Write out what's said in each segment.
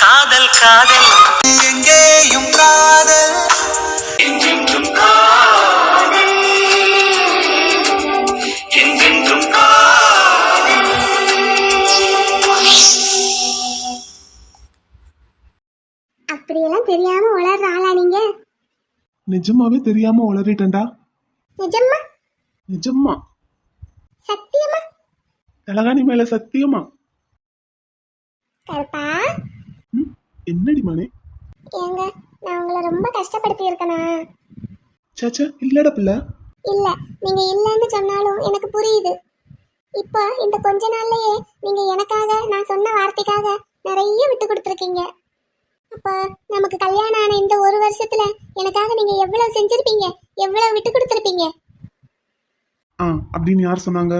காதல் காதல். எங்கேயும் காதல். என்றென்றும் காதல். என்றென்றும் காதல். அப்படியெல்லாம் தெரியாம உளர்ற ஆளா நீங்க? நிஜமாவே தெரியாம உளறிட்டேன்டா நிஜமா நிஜமா சத்தியமா? தலகாணி மேல சத்தியமா? கருப்பா? என்னடி மனே? ஏங்க நான் உங்களை ரொம்ப கஷ்டப்படுத்தி இருக்கனா சேச்சே இல்லடா பிள்ளை. இல்ல நீங்க இல்லைன்னு சொன்னாலும் எனக்கு புரியுது. இப்போ இந்த கொஞ்ச நாள்லயே நீங்க எனக்காக நான் சொன்ன வார்த்தைக்காக நிறைய விட்டு கொடுத்துருக்கீங்க. அப்ப நமக்கு கல்யாணம் ஆன இந்த ஒரு வருஷத்துல எனக்காக நீங்க எவ்வளவு செஞ்சிருப்பீங்க? எவ்வளவு விட்டு கொடுத்துருப்பீங்க? ஆ அப்படின்னு யார் சொன்னாங்க?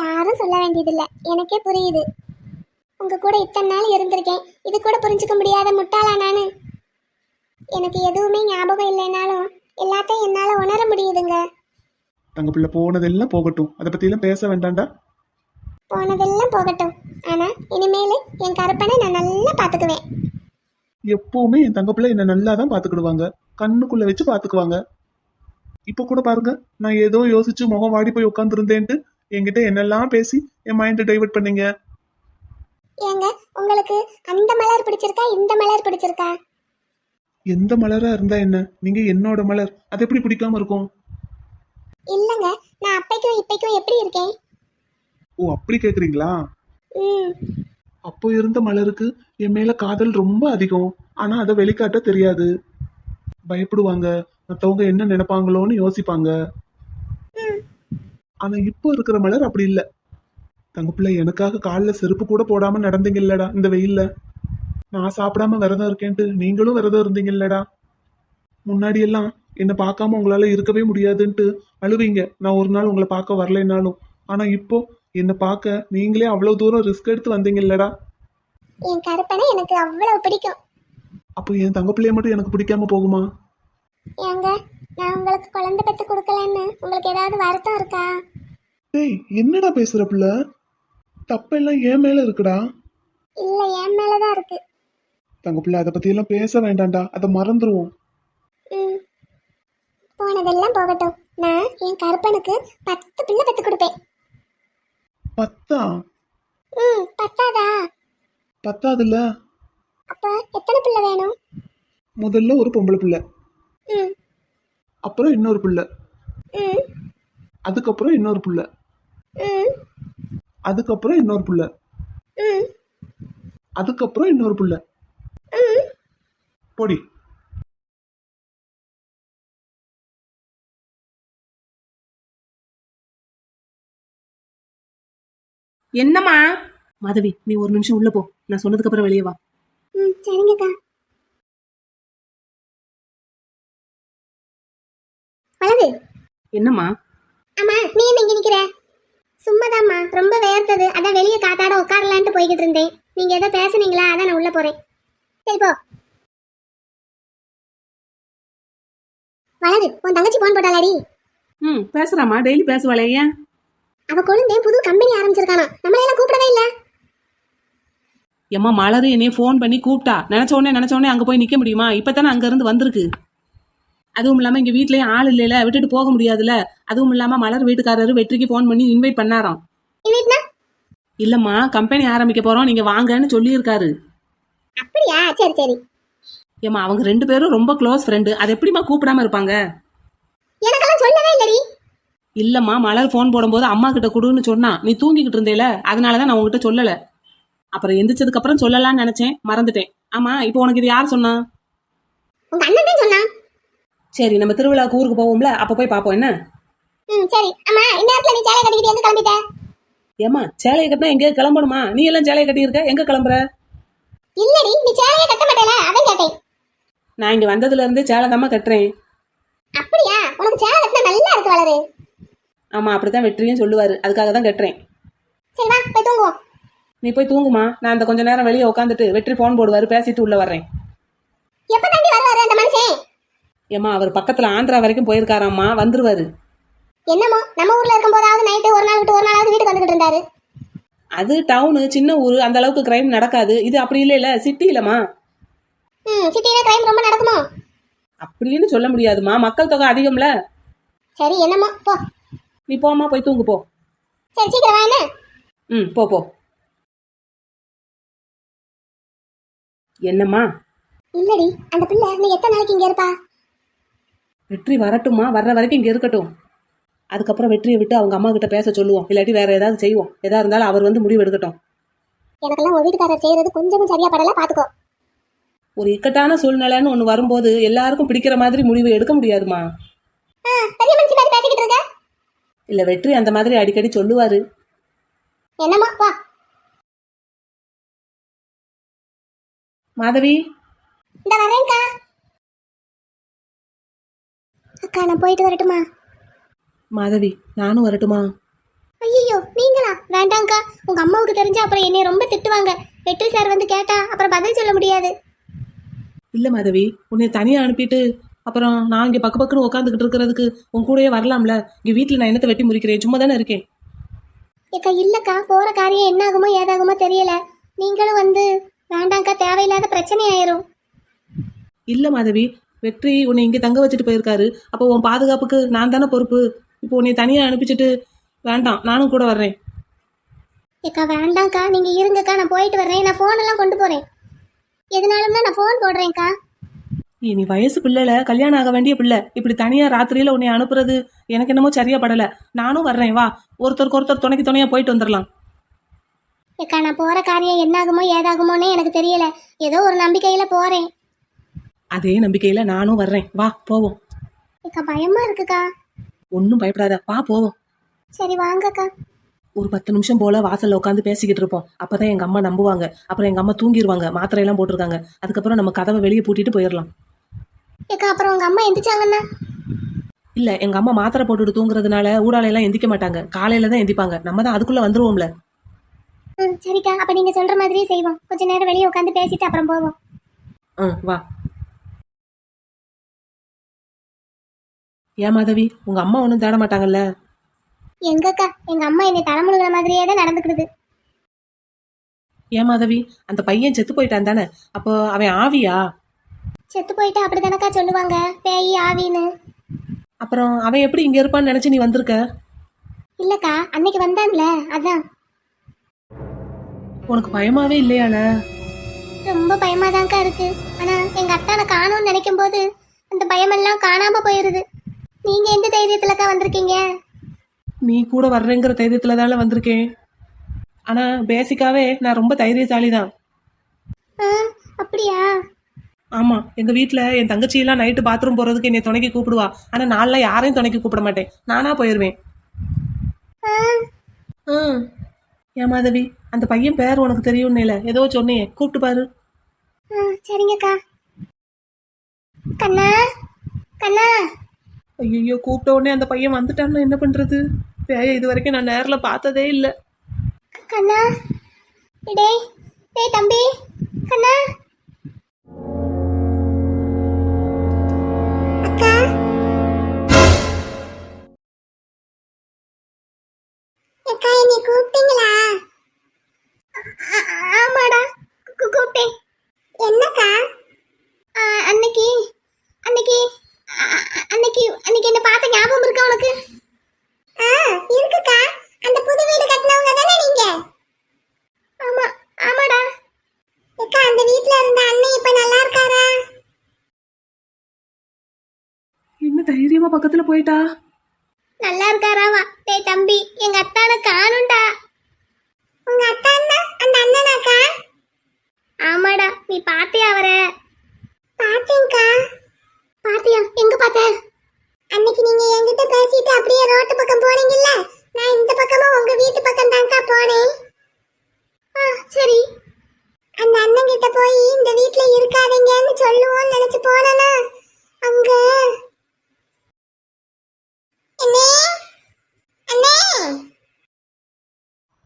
யாரும் சொல்ல வேண்டியதில்லை. எனக்கே புரியுது. உங்க கூட இத்தனை நாள் இருந்திருக்கேன். இது கூட புரிஞ்சுக்க முடியாத முட்டாளா நானு? எனக்கு எதுவுமே ஞாபகம் இல்லைனாலும் எல்லாத்தையும் என்னால உணர முடியுதுங்க. தங்க பிள்ளை போனதெல்லாம் போகட்டும். அதை பத்தியெல்லாம் பேச வேண்டாம்டா. போனதெல்லாம் போகட்டும். ஆனா இனிமேல் என் கருப்பனை நான் நல்லா பாத்துக்குவேன். எப்பவுமே என் தங்க பிள்ளை என்ன நல்லா தான் பாத்துக்கிடுவாங்க. கண்ணுக்குள்ள வச்சு பாத்துக்குவாங்க. இப்ப கூட பாருங்க நான் ஏதோ யோசிச்சு முகம் வாடி போய் உட்காந்துருந்தேன்ட்டு என்கிட்ட என்னெல்லாம் பேசி என் மைண்டை டைவர்ட் பண்ணீங்க. ஏங்க உங்களுக்கு அந்த மலர் பிடிச்சிருக்கா இந்த மலர் பிடிச்சிருக்கா? எந்த மலரா இருந்தா என்ன? நீங்க என்னோட மலர். அது எப்படி பிடிக்காம இருக்கும்? இல்லைங்க நான் அப்பைக்கும் இப்பைக்கும் எப்படி இருக்கேன்? ஓ அப்படி கேக்குறீங்களா? ம். அப்போ இருந்த மலருக்கு என் மேல காதல் ரொம்ப அதிகம். ஆனா அதை வெளிக்காட்ட தெரியாது. பயப்படுவாங்க. மத்தவங்க என்ன நினைப்பாங்களோன்னு யோசிப்பாங்க. ஆனா இப்போ இருக்கிற மலர் அப்படி இல்ல. தங்க பிள்ளை எனக்காக காலில் செருப்பு கூட போடாம நடந்தீங்க இல்லடா இந்த வெயில்ல. நான் சாப்பிடாம விரதம் இருக்கேன்ட்டு நீங்களும் விரதம் இருந்தீங்க இல்லடா முன்னாடி எல்லாம் என்னை பார்க்காம உங்களால இருக்கவே முடியாதுன்ட்டு அழுவீங்க. நான் ஒரு நாள் உங்களை பார்க்க வரலைன்னாலும். ஆனா இப்போ என்னை பார்க்க நீங்களே அவ்வளவு தூரம் ரிஸ்க் எடுத்து வந்தீங்க இல்லடா என் கருப்பனை எனக்கு அவ்வளவு பிடிக்கும். அப்போ என் தங்க பிள்ளைய மட்டும் எனக்கு பிடிக்காம போகுமா? ஏங்க நான் உங்களுக்கு குழந்தை பெற்று கொடுக்கலன்னு உங்களுக்கு ஏதாவது வருத்தம் இருக்கா? டேய் என்னடா பேசுற புள்ள? தப்பெல்லாம் என் மேல இருக்குடா. இல்ல என் மேலதான் இருக்கு. தங்க பிள்ளை அதை பத்தி எல்லாம் பேச வேண்டாம்டா. அதை மறந்துருவோம். ம். போனதெல்லாம் போகட்டும். நான் என் கருப்பனுக்கு பத்து பிள்ளை பெற்று கொடுப்பேன். பத்தா? ம் பத்தாதா? பத்தாதுல்ல? அப்ப எத்தனை பிள்ளை வேணும்? முதல்ல ஒரு பொம்பளை பிள்ளை. ம். அப்புறம் இன்னொரு பிள்ளை. ம். அதுக்கப்புறம் இன்னொரு பிள்ளை. ம். அதுக்கப்புறம் இன்னொரு பிள்ளை. ம். அதுக்கப்புறம் இன்னொரு பிள்ளை. ம். பொடி. என்னம்மா? மாதவி நீ ஒரு நிமிஷம் உள்ள போ. நான் சொன்னதுக்கு அப்புறம் வெளியே வா. ம் சரிங்கக்கா. என்னம்மா? ஆமா நீ என்ன இங்க நிக்கிற? சும்மாதாம்மா ரொம்ப வேர்த்தது அதான் வெளியே காத்தாட உட்காரலான்ட்டு போய்கிட்டு இருந்தேன். நீங்க ஏதோ பேசுனீங்களா? அதான் நான் உள்ள போறேன். சரி போ. வலது உன் தங்கச்சி போன் போட்டாளாடி. ம் பேசுறாம்மா. டெய்லி பேசுவாளே ஏன்? அவ கொழுந்தே புது கம்பெனி ஆரம்பிச்சிருக்கானா. நம்மளையெல்லாம் கூப்பிடவே இல்ல. எம்மா மலரு என்னைய ஃபோன் பண்ணி கூப்பிட்டா. நினைச்ச உடனே நினைச்ச உடனே அங்கே போய் நிற்க முடியுமா? இப்போ தானே அங்கேருந்து வந்திருக்கு. அதுவும் இல்லாமல் இங்கே வீட்லேயும் ஆள் இல்லைல விட்டுட்டு போக முடியாதுல்ல அதுவும் இல்லாமல் மலர் வீட்டுக்காரரு வெற்றிக்கு ஃபோன் பண்ணி இன்வைட் பண்ணாராம். இல்லைம்மா கம்பெனி ஆரம்பிக்க போகிறோம் நீங்கள் வாங்கன்னு சொல்லியிருக்காரு. அப்படியா? சரி சரி. ஏம்மா அவங்க ரெண்டு பேரும் ரொம்ப க்ளோஸ் ஃப்ரெண்டு அது எப்படிம்மா கூப்பிடாம இருப்பாங்க? எனக்கெல்லாம் சொல்லவே இல்லடி. இல்லம்மா மலர் ஃபோன் போடும்போது அம்மா கிட்ட கொடுன்னு சொன்னா நீ தூங்கிக்கிட்டு இருந்தேல அதனால தான் நான் உங்ககிட்ட சொல்லல. அப்புறம் எந்திரிச்சதுக்கு அப்புறம் சொல்லலாம்னு நினைச்சேன் மறந்துட்டேன். ஆமா இப்போ உனக்கு இது யார் சொன்னா? உங்க அண்ணன் தான் சொன்னான். சரி நம்ம திருவிழாவுக்கு ஊருக்கு போவோம்ல அப்ப போய் பார்ப்போம் என்ன? ம் சரி. அம்மா இந்நேரத்துல நீ சேலை கட்டிக்கிட்டு எங்க கிளம்பிட்ட? ஏம்மா சேலையை கட்டினா எங்கேயாவது கிளம்பணுமா? நீ எல்லாம் சேலையை கட்டியிருக்க? எங்க கிளம்புற? இல்லடி நீ சேலையே கட்ட மாட்டேல அதான் கேட்டேன். நான் இங்க வந்ததுல இருந்தே சேலை தாம்மா கட்டுறேன். அப்படியா? உனக்கு சேலை கட்டினா நல்லா இருக்கு வளரு. ஆமா அப்படித்தான் வெற்றியும் சொல்லுவாரு. அதுக்காக தான் கட்டுறேன். சரி வா போய் தூங்குவோம் நீ போய் தூங்குமா. நான் அந்த கொஞ்ச நேரம் வெளியே உட்காந்துட்டு வெற்றி ஃபோன் போடுவாரு பேசிட்டு உள்ள வர்றேன். எப்ப தாண்டி வருவாரு அந்த மனுஷன் ஏம்மா அவர் பக்கத்துல ஆந்திரா வரைக்கும் போயிருக்காராம்மா வந்துருவாரு. என்னமோ நம்ம ஊர்ல இருக்கும் போதாவது நைட்டு ஒரு நாள் விட்டு ஒரு நாளாவது வீட்டுக்கு வந்துகிட்டு இருந்தாரு. அது டவுனு சின்ன ஊர் அந்த அளவுக்கு கிரைம் நடக்காது. இது அப்படி இல்லைல்ல சிட்டி இல்லம்மா. ம் சிட்டியில கிரைம் ரொம்ப நடக்குமோ? அப்படின்னு சொல்ல முடியாதுமா மக்கள் தொகை அதிகம்ல. சரி என்னம்மா போ. நீ போம்மா போய் தூங்கு போ. சரி சீக்கிரம் வா என்ன? ம் போ போ. என்னம்மா? இல்லடி அந்த பிள்ளை நீ எத்தனை நாளைக்கு இங்க இருப்பா? வெற்றி வரட்டுமா வர்ற வரைக்கும் இங்கே இருக்கட்டும். அதுக்கப்புறம் வெற்றியை விட்டு அவங்க அம்மா கிட்ட பேச சொல்லுவோம். இல்லாட்டி வேற ஏதாவது செய்வோம். எதா இருந்தாலும் அவர் வந்து முடிவு எடுக்கட்டும். எனக்கெல்லாம் வீட்டுக்காரர் செய்யறது கொஞ்சமும் சரியா படல பாத்துக்கோ ஒரு இக்கட்டான சூழ்நிலைன்னு ஒன்று வரும்போது எல்லாருக்கும் பிடிக்கிற மாதிரி முடிவு எடுக்க முடியாதுமா பெரிய மனுஷி மாதிரி பேசிக்கிட்டு இருக்க? இல்லை வெற்றி அந்த மாதிரி அடிக்கடி சொல்லுவாரு. என்னம்மா வா. மாதவி? இந்த வரேன்க்கா. அக்கா நான் போயிட்டு வரட்டுமா? மாதவி நானும் வரட்டுமா? ஐயோ நீங்களா? வேண்டாங்க்கா உங்க அம்மாவுக்கு தெரிஞ்சா அப்புறம் என்னைய ரொம்ப திட்டுவாங்க. வெற்றி சார் வந்து கேட்டா அப்புறம் பதில் சொல்ல முடியாது. இல்லை மாதவி உன்னை தனியாக அனுப்பிட்டு அப்புறம் நான் இங்கே பக்க பக்கன்னு உட்காந்துக்கிட்டு இருக்கிறதுக்கு உன் கூடயே வரலாம்ல. இங்கே வீட்டில் நான் என்னத்தை வெட்டி முறிக்கிறேன்? சும்மா தானே இருக்கேன். ஏக்கா இல்லக்கா. போற காரியம் என்ன ஆகுமோ ஏதாகுமோ தெரியல. நீங்களும் வந்து வேண்டாங்க்கா தேவையில்லாத பிரச்சனை ஆயிரும். இல்லை மாதவி வெற்றி உன்னை இங்கே தங்க வச்சுட்டு போயிருக்காரு. அப்போ உன் பாதுகாப்புக்கு நான் தானே பொறுப்பு? இப்போ உன்னை தனியாக அனுப்பிச்சிட்டு வேண்டாம் நானும் கூட வர்றேன். ஏக்கா வேண்டாங்க்கா நீங்க இருங்கக்கா நான் போயிட்டு வர்றேன். நான் ஃபோன் எல்லாம் கொண்டு போறேன். எதுனாலும்னா நான் ஃபோன் போடுறேன்க்கா. நீ வயசு பிள்ளைல கல்யாணம் ஆக வேண்டிய பிள்ளை. இப்படி தனியா ராத்திரியில உன்னை அனுப்புறது எனக்கு என்னமோ சரியா படல. நானும் வர்றேன் வா. ஒருத்தருக்கு ஒருத்தர் துணைக்கு துணையா போயிட்டு வந்துடலாம் ஏக்கா நான் போற காரியம் என்ன ஆகுமோ ஏதாகுமோன்னே எனக்கு தெரியல. ஏதோ ஒரு நம்பிக்கையில போறேன். அதே நம்பிக்கையில நானும் வர்றேன். வா போவோம். ஏக்கா பயமா இருக்குக்கா. ஒன்றும் பயப்படாத. வா போவோம். சரி வாங்கக்கா. ஒரு பத்து நிமிஷம் போல வாசல்ல உட்காந்து பேசிக்கிட்டு இருப்போம். அப்பதான் எங்க அம்மா நம்புவாங்க. அப்புறம் எங்க அம்மா தூங்கிடுவாங்க மாத்திரை எல்லாம் போட்டிருக்காங்க. அதுக்கப்புறம் நம்ம கதவை வெளியே பூட்டிட்டு போயிடலாம். ஏக்கா அப்புறம் உங்க அம்மா எந்திரிச்சாங்கன்னா? இல்ல எங்க அம்மா மாத்திரை போட்டுட்டு தூங்குறதுனால ஊடாலையெல்லாம் எந்திக்க மாட்டாங்க. காலையில தான் எந்திப்பாங்க நம்ம தான் அதுக்குள்ள வந்துருவோம்ல. ம் சரிக்கா. அப்ப நீங்க சொல்ற மாதிரியே செய்வோம். கொஞ்ச நேரம் வெளியே உட்காந்து பேசிட்டு அப்புறம் போவோம். ம் வா. ஏன் மாதவி? உங்க அம்மா ஒன்றும் தேட மாட்டாங்கல்ல? எங்கக்கா? எங்க அம்மா என்னை தலைமுழுகிற மாதிரியே தான் நடந்துக்கிடுது. ஏன் மாதவி? அந்த பையன் செத்து போயிட்டான் தானே? அப்போ அவன் ஆவியா? செத்து போயிட்டு அப்படிதானக்கா சொல்லுவாங்க? பேய் ஆவின்னு. அப்புறம் அவன் எப்படி இங்க இருப்பான்னு நினைச்சு நீ வந்திருக்க? இல்லக்கா அன்னைக்கு வந்தான்ல அதான். உனக்கு பயமாவே இல்லையால? ரொம்ப பயமாதான்க்கா இருக்கு. ஆனா எங்க அத்தானை காணும்னு நினைக்கும் போது அந்த பயமெல்லாம் காணாம போயிருது. நீங்க எந்த தைரியத்துலக்கா வந்திருக்கீங்க? நீ கூட வர்றேங்கிற தைரியத்துல தானே வந்திருக்கேன். ஆனா பேசிக்காவே நான் ரொம்ப தைரியசாலி தான் ஆ அப்படியா? ஆமா எங்க வீட்ல என் தங்கச்சியெல்லாம் நைட்டு பாத்ரூம் போறதுக்கு என்னை துணைக்கு கூப்பிடுவா. ஆனா நான்லாம் யாரையும் துணைக்கு கூப்பிட மாட்டேன். நானா போயிருவேன். ஆ. ம் ஏன் மாதவி அந்த பையன் பேர் உனக்கு தெரியும்னேல? ஏதோ சொன்னியே கூப்பிட்டு பாரு. ஆ சரிங்கக்கா. கண்ணா கண்ணா. ஐயோ கூப்பிட்ட உடனே அந்த பையன் வந்துட்டான்னு என்ன பண்றது? பேய இது வரைக்கும் நான் நேரில் பார்த்ததே இல்லை. கண்ணா டேய் டேய் தம்பி கண்ணா. அக்கா. அக்கா என்னை கூப்பிட்டீங்களா? ஆமாடா கூப்பிட்டேன். என்னக்கா? அன்னைக்கு அன்னைக்கு அ- அ- அன்னைக்கு அன்னைக்கு என்ன பார்த்த உனக்கு? ஆ இருக்குக்கா. அந்த புது வீடு கட்டினவங்க தானே நீங்க? ஆமா ஆமாடா. அக்கா அந்த வீட்ல இருந்த அண்ணன் இப்ப நல்லா இருக்காரா? என்ன தைரியமா பக்கத்துல போயிட்டா?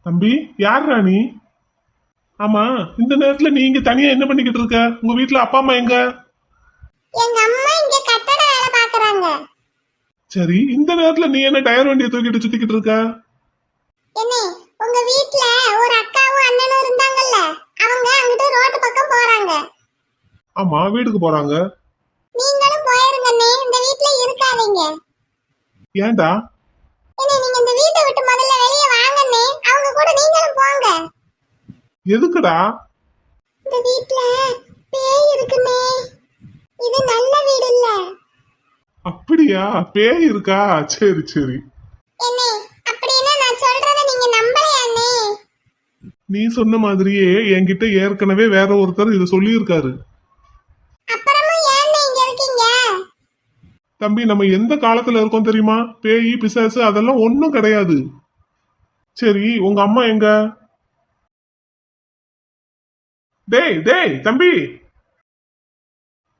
தம்பி யார் ராணி? ஆமா இந்த நேரத்துல நீங்க தனியா என்ன பண்ணிக்கிட்டு இருக்க? உங்க வீட்டுல அப்பா அம்மா எங்க? எங்க அம்மா இங்க கட்டட வேலை பாக்குறாங்க. சரி இந்த நேரத்துல நீ என்ன டயர் வண்டியை தூக்கிட்டு சுத்திக்கிட்டு இருக்க? என்னே உங்க வீட்ல ஒரு அக்காவும் அண்ணனும் இருந்தாங்கல்ல? அவங்க அங்கிட்ட ரோட்டு பக்கம் போறாங்க. ஆமா வீட்டுக்கு போறாங்க. நீங்களும் போயிருங்கண்ணே இந்த வீட்ல இருக்காதீங்க. ஏன்டா? என்ன நீங்க இந்த வீட்டை விட்டு முதல்ல வெளியே வாங்கண்ணே. அவங்க கூட நீங்களும் போங்க. எதுக்குடா? இந்த வீட்ல பேய் இருக்குண்ணே இது நல்ல வீடு இல்ல அப்படியா? பேய் இருக்கா? சரி சரி. என்ன அப்படின்னா நான் சொல்றத நீங்க நம்பலையாண்ணே நீ சொன்ன மாதிரியே என்கிட்ட ஏற்கனவே வேற ஒருத்தர் இதை சொல்லியிருக்காரு அப்புறமும் ஏண்ணே இங்க இருக்கீங்க தம்பி நம்ம எந்த காலத்துல இருக்கோம் தெரியுமா? பேய் பிசாசு அதெல்லாம் ஒன்றும் கிடையாது. சரி உங்க அம்மா எங்க? டேய் டேய் தம்பி!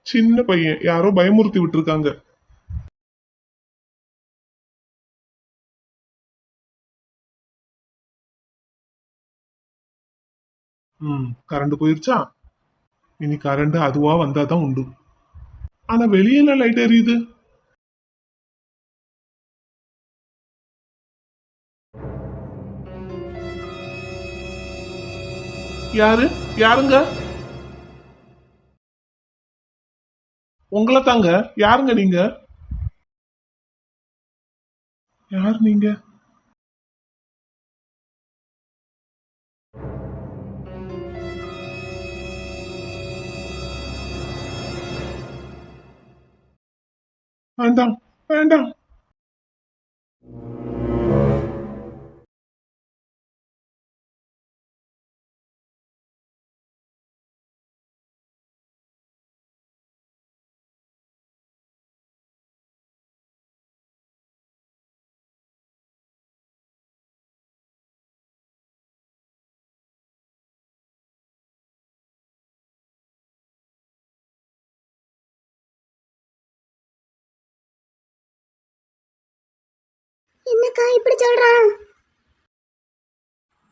சின்ன பையன் யாரோ பயமுறுத்தி விட்டுருக்காங்க. ம் கரண்ட் போயிருச்சா? இனி கரண்ட் அதுவா வந்தாதான் உண்டு. ஆனா வெளியில லைட் எரியுது யாரு? யாருங்க? உங்களை தாங்க. யாருங்க நீங்க? யார் நீங்க? வேண்டாம். வேண்டாம். என்னக்கா இப்படி சொல்றான்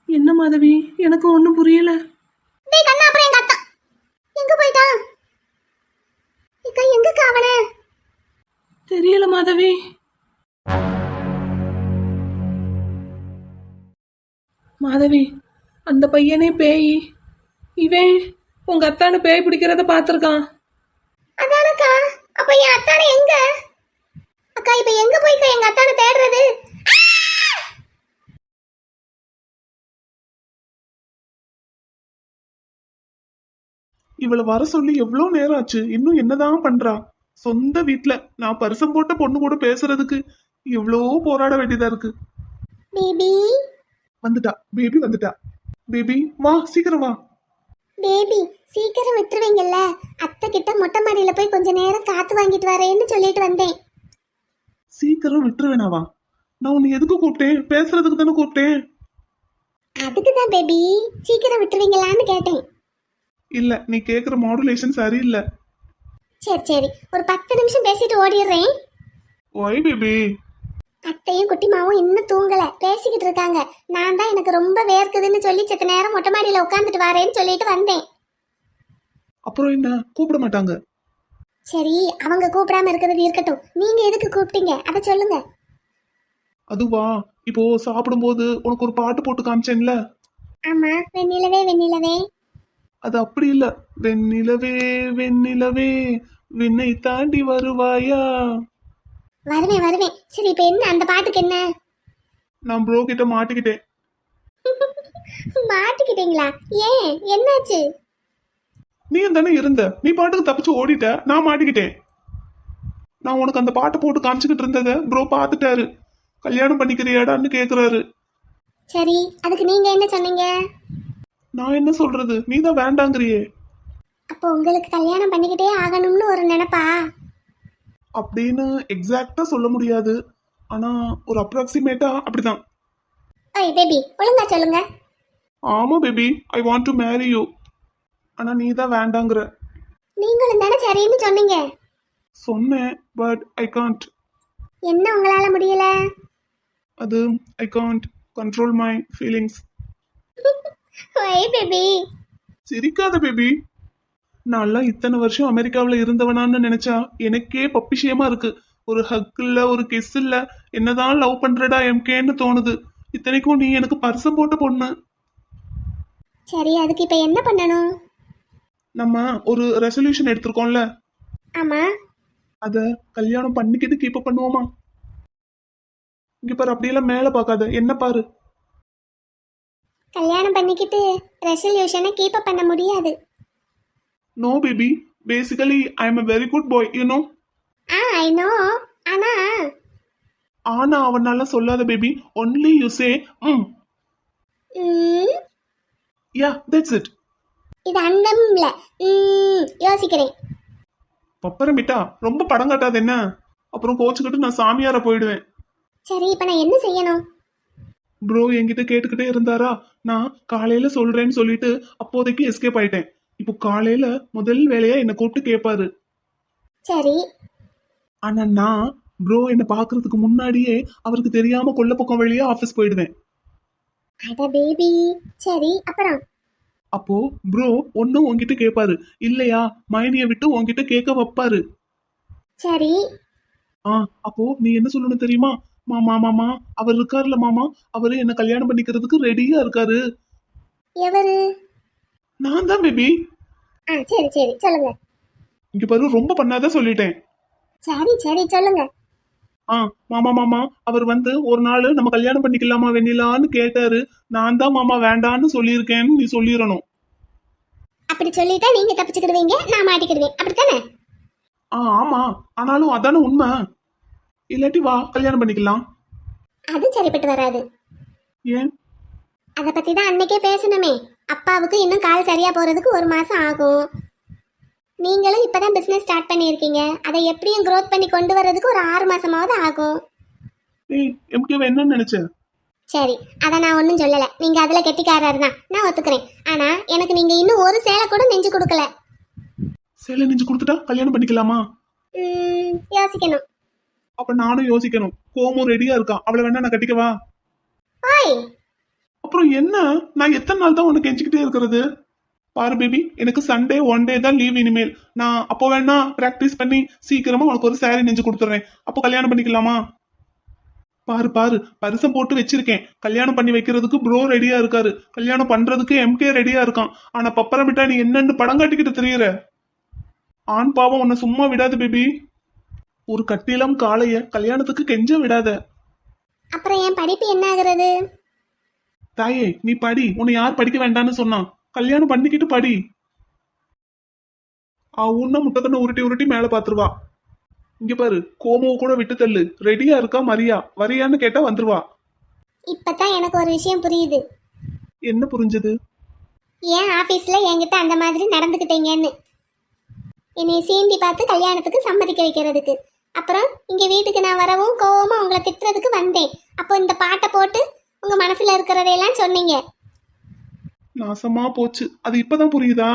என்ன மாதவி? எனக்கு ஒன்றும் புரியல. டேய் கண்ணா அப்புறம் எங்க அத்தா? எங்க போயிட்டான் அக்கா எங்கக்கா அவன? தெரியல மாதவி. மாதவி அந்த பையனே பேய். இவன் உங்க அத்தானு பேய் பிடிக்கிறத பார்த்துருக்கான். அதானக்கா அப்ப என் அத்தானை எங்க? அக்கா இப்ப எங்க போய்க்கா எங்க அத்தானை தேடுறது? இவளை வர சொல்லி எவ்வளோ நேரம் ஆச்சு? இன்னும் என்னதான் பண்றா? சொந்த வீட்ல நான் பரிசம் போட்ட பொண்ணு கூட பேசுறதுக்கு எவ்வளோ போராட வேண்டியதா இருக்கு. பேபி? வந்துட்டா. பேபி வந்துட்டா. பேபி வா சீக்கிரம் வா. பேபி சீக்கிரம் விட்டுருவீங்கல்ல. அத்தை கிட்ட மொட்டை மாடியில போய் கொஞ்ச நேரம் காத்து வாங்கிட்டு வரேன்னு சொல்லிட்டு வந்தேன். சீக்கிரம் விட்டுருவேனாவா நான் உன்னை எதுக்கு கூப்பிட்டேன்? பேசுறதுக்கு தானே கூப்பிட்டேன். அதுக்கு தான் பேபி சீக்கிரம் விட்டுருவீங்களான்னு கேட்டேன். இல்ல நீ கேக்குற மாடுலேஷன் சரியில்லை. சரி சரி. ஒரு பத்து நிமிஷம் பேசிட்டு ஓடிடுறேன். ஒய் பேபி அத்தையும் குட்டிமாவும் இன்னும் தூங்கல. பேசிக்கிட்டு இருக்காங்க. நான் தான் எனக்கு ரொம்ப வேர்க்குதுன்னு சொல்லி செத்த நேரம் மொட்டை மாடியில உட்காந்துட்டு வரேன்னு சொல்லிட்டு வந்தேன். அப்புறம் என்ன? கூப்பிட மாட்டாங்க. சரி அவங்க கூப்பிடாம இருக்கிறது இருக்கட்டும். நீங்க எதுக்கு கூப்பிட்டீங்க? அதை சொல்லுங்க. அதுவா? இப்போ சாப்பிடும்போது உனக்கு ஒரு பாட்டு போட்டு காமிச்சேன்ல? ஆமா வெண்ணிலவே வெண்ணிலவே. அது அப்படி இல்ல. வெண்ணிலவே வெண்ணிலவே விண்ணை தாண்டி வருவாயா? வருவேன் வருவேன். சரி இப்ப என்ன? அந்த பாட்டுக்கு என்ன? நான் ப்ரோ கிட்ட மாட்டிக்கிட்டேன். மாட்டிக்கிட்டீங்களா? ஏன்? என்னாச்சு? நீ தானே இருந்த? நீ பாட்டுக்கு தப்பிச்சு ஓடிட்ட. நான் மாட்டிக்கிட்டேன். நான் உனக்கு அந்த பாட்டை போட்டு காமிச்சுக்கிட்டு இருந்ததை ப்ரோ பார்த்துட்டாரு. கல்யாணம் பண்ணிக்கிறியாடான்னு கேக்குறாரு. சரி அதுக்கு நீங்க என்ன சொன்னீங்க? நான் என்ன சொல்றது? நீ தான் வேண்டாங்கிறியே. அப்போ உங்களுக்கு கல்யாணம் பண்ணிக்கிட்டே ஆகணும்னு ஒரு நினைப்பா? அப்படின்னு எக்ஸாக்டா சொல்ல முடியாது. ஆனா ஒரு அப்ராக்சிமேட்டா அப்படிதான். ஓய் பேபி ஒழுங்கா சொல்லுங்க. ஆமா baby I want to marry you ஆனா நீ தான் வேண்டாங்கிற. நீங்களும் தானே சரின்னு சொன்னீங்க. சொன்னேன் பட் ஐ காண்ட் என்ன உங்களால முடியல? அது I can't control my feelings why baby சிரிக்காத பேபி நான்லாம் இத்தனை வருஷம் அமெரிக்காவில் இருந்தவனான்னு நினைச்சா எனக்கே பப்பிஷயமா இருக்கு. ஒரு ஹக் இல்ல ஒரு கிஸ் இல்ல என்னதான் லவ் பண்றடா எம்கேன்னு தோணுது. இத்தனைக்கும் நீ எனக்கு பரிசம் போட்ட பொண்ணு. சரி அதுக்கு இப்ப என்ன பண்ணணும்? நம்ம ஒரு ரெசல்யூஷன் எடுத்திருக்கோம்ல. ஆமா. அத கல்யாணம் பண்ணிக்கிட்டு கீப் பண்ணுவோமா? இங்க பாரு அப்படியெல்லாம் மேல பார்க்காத. என்ன பாரு? கல்யாணம் பண்ணிக்கிட்டு ரெசல்யூஷனை கீப் பண்ண முடியாது. No baby basically I am a very good boy you know ah I know ஆனா. ஆனா அவனால சொல்லாத பேபி ஒன்லி யூ சே ம் ம், யா தட்ஸ் இட் இது அந்தம்ல ம், யோசிக்கிறேன். பப்பரம் விட்டா ரொம்ப படம் காட்டாது என்ன? அப்புறம் கோச்சுக்கிட்டு நான் சாமியார போயிடுவேன். சரி இப்ப நான் என்ன செய்யணும்? ப்ரோ என்கிட்ட கேட்டுக்கிட்டே இருந்தாரா? நான் காலையில சொல்றேன்னு சொல்லிட்டு அப்போதைக்கு எஸ்கேப் ஆயிட்டேன். இப்போ காலையில முதல் வேலையா என்னை கூப்பிட்டு கேட்பாரு சரி. ஆனா நான் ப்ரோ என்னை பாக்குறதுக்கு முன்னாடியே அவருக்கு தெரியாம கொல்ல பக்கம் வழியா ஆபீஸ் போயிடுவேன். அட பேபி சரி அப்புறம்? அப்போ ப்ரோ ஒன்னும் உன்கிட்ட கேட்பாரு இல்லையா? மைனிய விட்டு உன்கிட்ட கேட்க வைப்பாரு. சரி. ஆ அப்போ நீ என்ன சொல்லணும் தெரியுமா? மாமா மாமா அவர் இருக்காருல மாமா? அவரு என்ன கல்யாணம் பண்ணிக்கிறதுக்கு ரெடியா இருக்காரு. எவரு? நான் தான் பேபி ஆ சரி சரி. சொல்லுங்க. இங்க பாரு ரொம்ப பண்ணாத சொல்லிட்டேன். சரி சரி. சொல்லுங்க. ஆ மாமா மாமா அவர் வந்து ஒரு நாள் நம்ம கல்யாணம் பண்ணிக்கலாமா வெண்ணிலான்னு கேட்டாரு. நான் தான் மாமா வேண்டான்னு சொல்லியிருக்கேன்னு நீ சொல்லிடணும். அப்படி சொல்லிட்டா நீங்க தப்பிச்சுக்கிடுவீங்க நான் மாட்டிக்கிடுவேன். அப்படித்தானே? ஆ ஆமா ஆனாலும் அதானே உண்மை. இல்லாட்டி வா கல்யாணம் பண்ணிக்கலாம். அது சரிப்பட்டு வராது. ஏன்? அதை பத்தி தான் அன்னைக்கே பேசணுமே. அப்பாவுக்கு இன்னும் கால் சரியா போறதுக்கு ஒரு மாசம் ஆகும். நீங்களும் இப்பதான் பிசினஸ் ஸ்டார்ட் பண்ணியிருக்கீங்க. அதை எப்படியும் growth பண்ணி கொண்டு வர்றதுக்கு ஒரு ஆறு மாசமாவது ஆகும். ஏய் எம்கேவை என்ன நினைச்ச? சரி அதை நான் ஒன்றும் சொல்லலை. நீங்கள் அதில் கெட்டிக்காரர் தான். நான் ஒத்துக்கிறேன். ஆனால் எனக்கு நீங்கள் இன்னும் ஒரு சேலை கூட நெஞ்சு கொடுக்கல. சேலை நெஞ்சு கொடுத்துட்டா கல்யாணம் பண்ணிக்கலாமா? ம், யோசிக்கணும். அப்ப நானும் யோசிக்கணும். கோமும் ரெடியா இருக்கா? அவளை வேணா நான் கட்டிக்கவா? ஓய்! அப்புறம் என்ன? நான் எத்தனை நாள் தான் உனக்கு கெஞ்சிக்கிட்டே இருக்கிறது? பாரு பேபி எனக்கு சண்டே ஒன் டே தான் லீவ் இனிமேல். நான் அப்போ வேணா ப்ராக்டிஸ் பண்ணி சீக்கிரமா உனக்கு ஒரு saree நெஞ்சு கொடுத்துட்றேன் அப்போ கல்யாணம் பண்ணிக்கலாமா? பாரு பாரு பரிசம் போட்டு வச்சிருக்கேன். கல்யாணம் பண்ணி வைக்கிறதுக்கு ப்ரோ ரெடியா இருக்காரு. கல்யாணம் பண்றதுக்கு எம்கே ரெடியா இருக்கான். ஆனா பப்பரம் விட்டா நீ என்னன்னு படம் காட்டிக்கிட்டு தெரியற. ஆண் பாவம் உன்னை சும்மா விடாது பேபி ஒரு கட்டிலம் காளைய கல்யாணத்துக்கு கெஞ்ச விடாத. அப்புறம் என் படிப்பு என்ன ஆகுறது? தாயே நீ படி. உன்னை யார் படிக்க வேண்டாம்னு சொன்னான்? கல்யாணம் பண்ணிக்கிட்டு படி. அவ உன்ன முட்டக்கண்ண உருட்டி உருட்டி மேல பாத்துருவா இங்க பாரு கோமுவை கூட விட்டு தள்ளு. ரெடியா இருக்கா மரியா? வரியான்னு கேட்டா வந்துருவா. இப்பதான் எனக்கு ஒரு விஷயம் புரியுது. என்ன புரிஞ்சது? ஏன் ஆஃபீஸில் என்கிட்ட அந்த மாதிரி நடந்துக்கிட்டீங்கன்னு என்னை சீண்டி பார்த்து கல்யாணத்துக்கு சம்மதிக்க வைக்கிறதுக்கு. அப்புறம் இங்கே வீட்டுக்கு நான் வரவும் கோவமா உங்களை திட்டுறதுக்கு வந்தேன். அப்போ இந்த பாட்டை போட்டு உங்கள் மனசில் இருக்கிறதையெல்லாம் சொன்னீங்க. நாசமா போச்சு. அது இப்பதான் புரியுதா?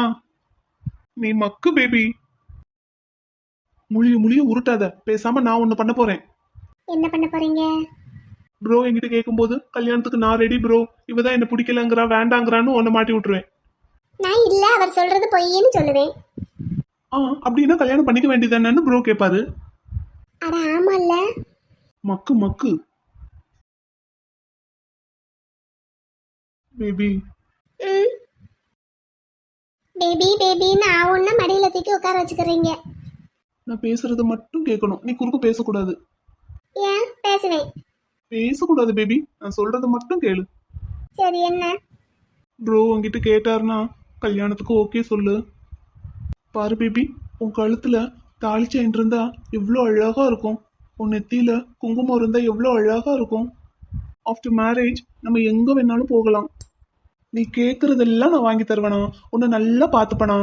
நீ மக்கு பேபி. முழிய முழிய உருட்டாத. பேசாம நான் ஒண்ணு பண்ண போறேன். என்ன பண்ண போறீங்க? ப்ரோ என்கிட்ட கேட்கும்போது கல்யாணத்துக்கு நான் ரெடி ப்ரோ. இவதான் என்ன பிடிக்கலங்கிறா வேண்டாங்கிறான்னு உன்னை மாட்டி விட்டுருவேன். நான் இல்லை அவர் சொல்றது பொய்ன்னு சொல்லுவேன். ஆ அப்படின்னா கல்யாணம் பண்ணிக்க வேண்டியதானேன்னு ப்ரோ கேட்பாரு அட ஆமால்ல. மக்கு மக்கு. பேபி பேபி பேபின்னு ஆ ஒன்று மடியில் தூக்கி உட்கார வச்சுக்கிறீங்க. நான் பேசுறது மட்டும் கேட்கணும். நீ குறுக்க பேசக்கூடாது. ஏன்? பேசுவேன். பேசக்கூடாது பேபி நான் சொல்றது மட்டும் கேளு. சரி என்ன? ப்ரோ உங்ககிட்ட கேட்டாருன்னா கல்யாணத்துக்கு ஓகே சொல்லு. பாரு பேபி உன் கழுத்துல தாலி செயின் இருந்தா எவ்வளோ அழகா இருக்கும். உன் நெத்தியில குங்குமம் இருந்தா எவ்வளோ அழகா இருக்கும். ஆஃப்டர் மேரேஜ் நம்ம எங்க வேணாலும் போகலாம். நீ கேட்கறதெல்லாம் நான் வாங்கி தருவேனா உன்னை நல்லா பார்த்துப்பனா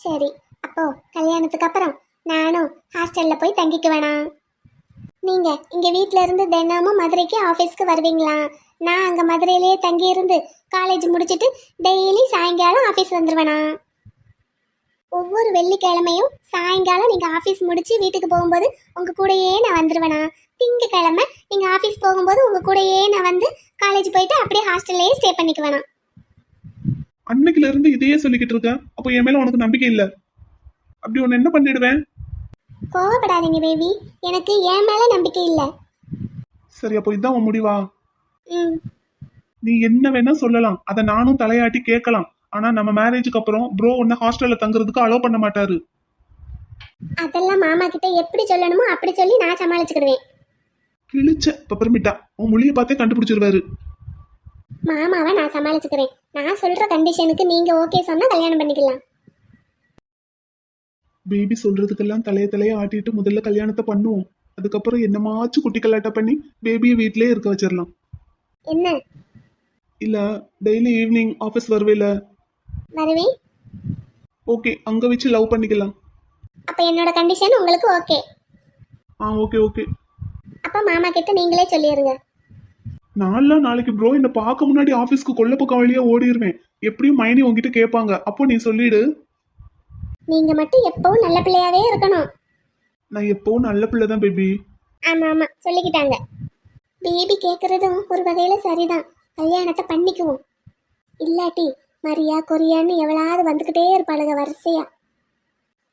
சரி அப்போ கல்யாணத்துக்கு அப்புறம் நானும் ஹாஸ்டல்ல போய் தங்கிக்க வேணாம் நீங்க இங்க வீட்ல இருந்து தினமும் மதுரைக்கு ஆபீஸ்க்கு வருவீங்களா? நான் அங்க மதுரையிலேயே தங்கி இருந்து காலேஜ் முடிச்சிட்டு டெய்லி சாயங்காலம் ஆபீஸ் வந்துருவேனா? ஒவ்வொரு வெள்ளிக்கிழமையும் சாயங்காலம் நீங்க ஆபீஸ் முடிச்சு வீட்டுக்கு போகும்போது உங்க கூடயே நான் வந்துருவேனா? திங்கக்கிழமை நீங்க ஆபீஸ் போகும்போது உங்க கூடயே நான் வந்து காலேஜ் போயிட்டு அப்படியே ஹாஸ்டல்லையே ஸ்டே பண்ணிக்க வேணாம் அன்னைக்குல இருந்து இதையே சொல்லிக்கிட்டு இருக்க. அப்போ என் மேல உனக்கு நம்பிக்கை இல்ல. அப்படி உன்னை என்ன பண்ணிடுவேன்? கோவப்படாதீங்க பேபி எனக்கு என் மேல நம்பிக்கை இல்லை. சரி அப்போ இதான் உன் முடிவா? நீ என்ன வேணா சொல்லலாம். அதை நானும் தலையாட்டி கேட்கலாம். ஆனா நம்ம மேரேஜுக்கு அப்புறம் ப்ரோ உன்ன ஹாஸ்டல்ல தங்குறதுக்கு அலோவ் பண்ண மாட்டாரு. அதெல்லாம் மாமா கிட்ட எப்படி சொல்லணுமோ அப்படி சொல்லி நான் சமாளிச்சுக்கிடுவேன். கிழிச்ச பப்பரமிட்டா உன் மொழியை பார்த்தே கண்டுபிடிச்சிருவாரு. மாமாவை நான் சமாளிச்சுக்கிறேன். நான் சொல்ற கண்டிஷனுக்கு நீங்க ஓகே சொன்னா கல்யாணம் பண்ணிக்கலாம். பேபி சொல்றதுக்கெல்லாம் தலைய தலைய ஆட்டிட்டு முதல்ல கல்யாணத்தை பண்ணுவோம். அதுக்கப்புறம் என்னமாச்சும் குட்டி கல்லாட்டா பண்ணி பேபியை வீட்லயே இருக்க வச்சிடலாம் என்ன? இல்ல டெய்லி ஈவினிங் ஆஃபீஸ் வருவேல. வருவேன். ஓகே அங்க வச்சு லவ் பண்ணிக்கலாம். அப்ப என்னோட கண்டிஷன் உங்களுக்கு ஓகே ஆ ஓகே ஓகே அப்ப மாமா கிட்ட நீங்களே சொல்லிடுங்க நான்லாம் நாளைக்கு ப்ரோ என்ன பார்க்க முன்னாடி ஆஃபீஸ்க்கு கொல்ல பக்கம் வழியா ஓடிடுவேன் எப்படியும் மைனி உன்கிட்ட கேட்பாங்க. அப்போ நீ சொல்லிடு. நீங்க மட்டும் எப்பவும் நல்ல பிள்ளையாவே இருக்கணும். நான் எப்பவும் நல்ல பிள்ளை தான் பேபி ஆமா ஆமா சொல்லிக்கிட்டாங்க. பேபி கேக்குறதும் ஒரு வகையில சரிதான். கல்யாணத்தை பண்ணிக்குவோம். இல்லாட்டி மரியா கொரியான்னு எவ்வளவு வந்துக்கிட்டே இருப்பாளுங்க வரிசையா.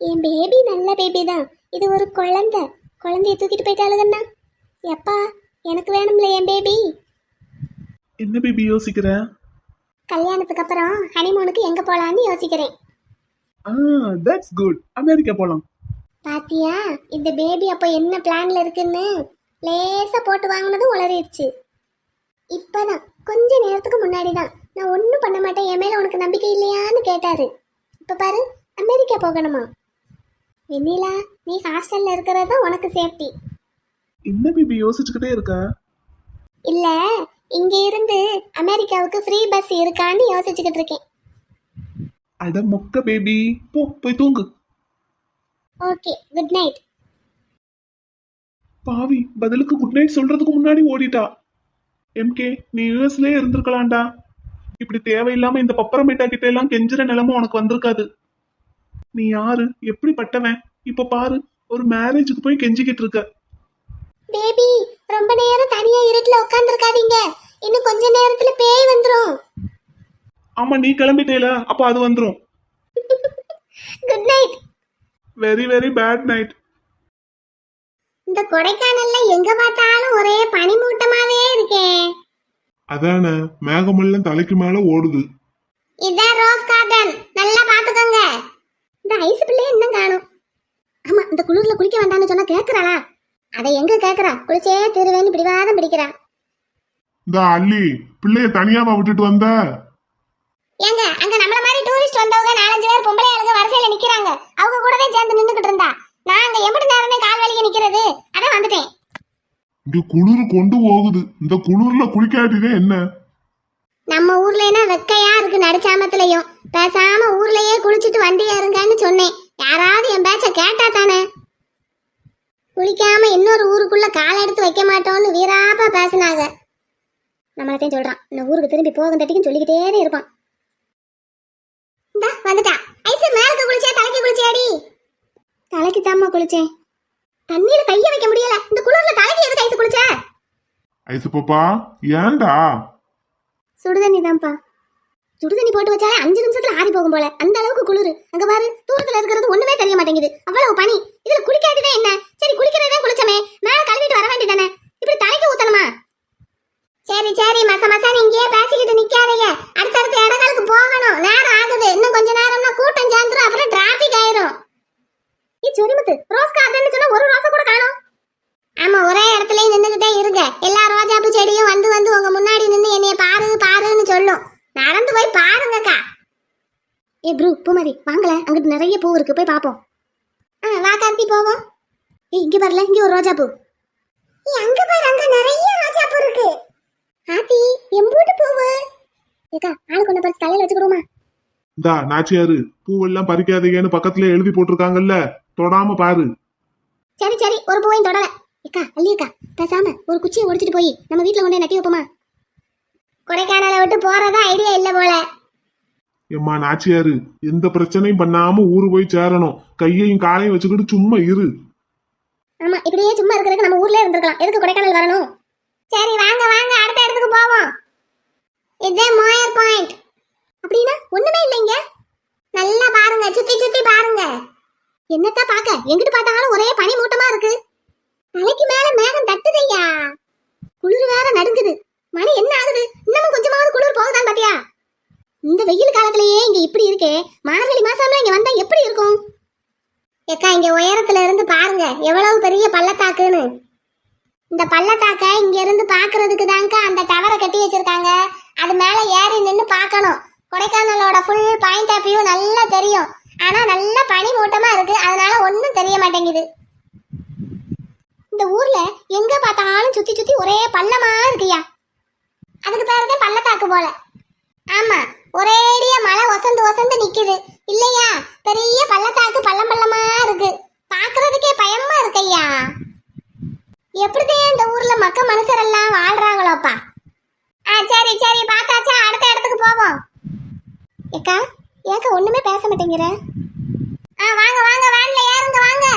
என் பேபி நல்ல பேபி தான். இது ஒரு குழந்தை. குழந்தைய தூக்கிட்டு போயிட்டாளுங்கண்ணா எப்பா எனக்கு வேணும்ல என் பேபி என்ன பேபி யோசிக்கிற? கல்யாணத்துக்கு அப்புறம் ஹனிமூனுக்கு எங்க போலான்னு யோசிக்கிறேன். ஆ தட்ஸ் குட் அமெரிக்கா போலாம். பாத்தியா இந்த பேபி அப்போ என்ன பிளான்ல இருக்குன்னு? லேசா போட்டு வாங்கினதும் உளறிடுச்சு. இப்பதான் கொஞ்ச நேரத்துக்கு முன்னாடி தான் நான் ஒன்றும் பண்ண மாட்டேன். என் மேல உனக்கு நம்பிக்கை இல்லையான்னு கேட்டாரு. இப்ப பாரு அமெரிக்கா போகணுமா? வெண்ணிலா நீ ஹாஸ்டல்ல இருக்கிறது தான் உனக்கு சேஃப்டி என்ன பேபி? யோசிச்சுக்கிட்டே இருக்க. இல்ல இங்க இருந்து அமெரிக்காவுக்கு ஃப்ரீ பஸ் இருக்கான்னு யோசிச்சுக்கிட்டு இருக்கேன். அட மொக்க பேபி போ போய் தூங்கு. ஓகே குட் நைட் பாவி பதிலுக்கு குட் நைட் சொல்றதுக்கு முன்னாடி ஓடிட்டா. எம்கே நீ யூஎஸ்லயே இருந்திருக்கலாம்டா. இப்படி தேவையில்லாம இந்த பப்பரமேட்டா கிட்ட எல்லாம் கெஞ்சுற நிலைமை உனக்கு வந்திருக்காது. நீ யாரு? எப்படி பட்டவன் இப்ப பாரு ஒரு மேரேஜுக்கு போய் கெஞ்சிக்கிட்டு இருக்க. பேபி ரொம்ப நேரம் தனியா இருட்டுல உட்காந்துருக்காதீங்க இன்னும் கொஞ்ச நேரத்துல பேய் வந்துரும். ஆமா நீ கிளம்பிட்டேல அப்ப அது வந்துரும். Good night very very bad night இந்த கொடைக்கானல்ல எங்க பார்த்தாலும் ஒரே பனிமூட்டமாவே இருக்கே. அதானே மேகமெல்லாம் தலைக்கு மேல ஓடுது. இதான் ரோஸ் கார்டன் நல்லா பாத்துக்கோங்க இந்த ஐஸ் பிள்ளை இன்னும் காணும். ஆமா இந்த குளிர்ல குளிக்க வேண்டாம்னு சொன்னா கேக்குறாளா? அதை எங்க கேக்குறா? குளிச்சே திருவேன்னு பிடிவாதம் பிடிக்கிறா. இந்த அள்ளி பிள்ளைய தனியாவா விட்டுட்டு வந்த? ஏங்க அங்க நம்மள மாதிரி டூரிஸ்ட் வந்தவங்க நாலஞ்சு பேர் பொம்பளை ஆளுங்க வரிசையில நிக்கிறாங்க. அவங்க கூடவே சேர்ந்து நின்னுகிட்டு இருந்தா. நான் அங்க எப்படி நேரமே கால் வலிக்க நிக்கிறது? அதான் வந்துட்டேன். இங்க குளிர் கொண்டு போகுது. இந்த குளிர்ல குளிக்காட்டிதான் என்ன? நம்ம ஊர்ல என்ன வெக்கையா இருக்கு நடுச்சாமத்துலயும். பேசாம ஊர்லயே குளிச்சுட்டு வண்டி ஏறுங்கன்னு சொன்னேன். யாராவது என் பேச்ச கேட்டா தானே? குளிக்காம இன்னொரு ஊருக்குள்ள கால் எடுத்து வைக்க மாட்டோம்னு வீராப்பா பேசினாங்க. நம்மளத்தையும் சொல்றான். இந்த ஊருக்கு திரும்பி போகும் தட்டிக்கும் சொல்லிக்கிட்டே இருப்பான். வந்துட்டா. ஐசு மேலுக்கு குளிச்சே தலைக்கு குளிச்சேடி. தலைக்கு தாம்மா குளிச்சேன். தண்ணியில கைய வைக்க முடியல. இந்த குளிர்ல தலைக்கு எதுக்கு ஐசு குளிச்ச? ஐசு பாப்பா ஏன்டா? சுடுதண்ணி தான்ப்பா. சுடுதண்ணி போட்டு வச்சாலே அஞ்சு நிமிஷத்துல ஆறி போகும் போல. அந்த அளவுக்கு குளிர். அங்க பாரு தூரத்துல இருக்கிறது ஒண்ணுமே தெரிய மாட்டேங்குது. அவ்வளவு பனி. இதுல குளிக்காததே என்ன? சரி குளிக்கிறதே குளிச்சமே. மேல கழுவிட்டு வர வேண்டியதானே இப்படி தலைக்கு ஊத்தணுமா? சரி சரி மச மசான்னு இங்கேயே பேசிக்கிட்டு நிக்காதீங்க. அடுத்தடுத்த இடங்களுக்கு போகணும். நேரம் ஆகுது. இன்னும் கொஞ்ச நேரம்னா கூட்டம் சேர்ந்துரும். அப்புறம் டிராபிக் ஆயிரும். நீ சொரிமுத்து ரோஸ் கார்டன் சொன்னா? ஒரு ரோஸை கூட காணும். ஆமா ஒரே இடத்துல நின்னுகிட்டே இருங்க. எல்லா ரோஜாப்பு செடியும் வந்து வந்து உங்க முன்னாடி நின்று என்னைய பாரு பாருன்னு சொல்லும். நடந்து போய் பாருங்கக்கா. ஏ ப்ரூ பூமதி வாங்கல அங்கிட்டு நிறைய பூ இருக்கு. போய் பாப்போம். ஆ வா காந்தி போவோம். ஏய் இங்க பாருல இங்க ஒரு ரோஜா பூ. அங்க பாரு அங்க நிறைய ரோஜா பூ இருக்கு. ஆத்தி எம்பூட்டு பூவு. ஏக்கா ஆளு கொண்டு பறிச்சு தலையில வச்சுக்கிடுமா இந்தா நாச்சியாரு பூவெல்லாம் பறிக்காதீங்கன்னு பக்கத்துல எழுதி போட்டிருக்காங்கல்ல. தொடாம பாரு. சரி சரி ஒரு பூவையும் தொடல. ஏக்கா அல்லியக்கா பேசாம ஒரு குச்சியை ஒடிச்சிட்டு போய் நம்ம வீட்ல கொண்டு நட்டி வைப்போமா? கொடைக்கானலை விட்டு போறதா ஐடியா இல்ல போல. எம்மா நாச்சியாரு எந்த பிரச்சனையும் பண்ணாம ஊரு போய் சேரணும். கையையும் காலையும் வச்சுக்கிட்டு சும்மா இரு. ஆமா இப்படியே சும்மா இருக்கிறதுக்கு நம்ம ஊர்லயே இருந்திருக்கலாம். எதுக்கு கொடைக்கானல் வரணும்? சரி வாங்க வாங்க அடுத்த இடத்துக்கு போவோம். இதுதான் மோயர் பாயிண்ட் அப்படின்னா ஒண்ணுமே இல்லைங்க. நல்லா பாருங்க சுத்தி சுத்தி பாருங்க. என்னத்த பாக்க எங்கிட்டு பார்த்தாலும் ஒரே பனி மூட்டமா இருக்கு. தலைக்கு மேல மேகம் தட்டுதையா குளிர் வேற நடுங்குது. மணி என்ன ஆகுது? இன்னமும் கொஞ்சமாவது குளிர் போகுதான் பாத்தியா? இந்த வெயில் காலத்திலேயே இங்க இப்படி இருக்கே. மார்கழி மாசம்லாம் இங்க வந்தா எப்படி இருக்கும்? ஏக்கா இங்க உயரத்துல இருந்து பாருங்க. எவ்வளவு பெரிய பள்ளத்தாக்குன்னு. இந்த பள்ளத்தாக்க இங்க இருந்து பாக்குறதுக்கு தாங்க அந்த டவரை கட்டி வச்சிருக்காங்க. அது மேல ஏறி நின்னு பார்க்கணும். கொடைக்கானலோட ஃபுல் பாயிண்ட் ஆஃப் வியூ நல்லா தெரியும். ஆனா நல்ல பனி மூட்டமா இருக்கு. அதனால ஒன்றும் தெரிய மாட்டேங்குது. இந்த ஊர்ல எங்க பார்த்தாலும் சுத்தி சுத்தி ஒரே பள்ளமா இருக்குயா அதுக்கு பேர் தான் பள்ளத்தாக்கு போல. ஆமா ஒரேடியா மழை ஒசந்து ஒசந்து நிக்குது. இல்லையா? பெரிய பள்ளத்தாக்கு பள்ளம் பள்ளமா இருக்கு. பாக்குறதுக்கே பயமா இருக்கையா எப்படிதான் இந்த ஊர்ல மக்க மனுஷரெல்லாம் வாழ்றாங்களோப்பா. ஆ சரி சரி பார்த்தாச்சா? அடுத்த இடத்துக்கு போவோம். ஏக்கா ஏக்கா ஒண்ணுமே பேச மாட்டேங்கிற. ஆ வாங்க வாங்க வேன்ல ஏறுங்க வாங்க.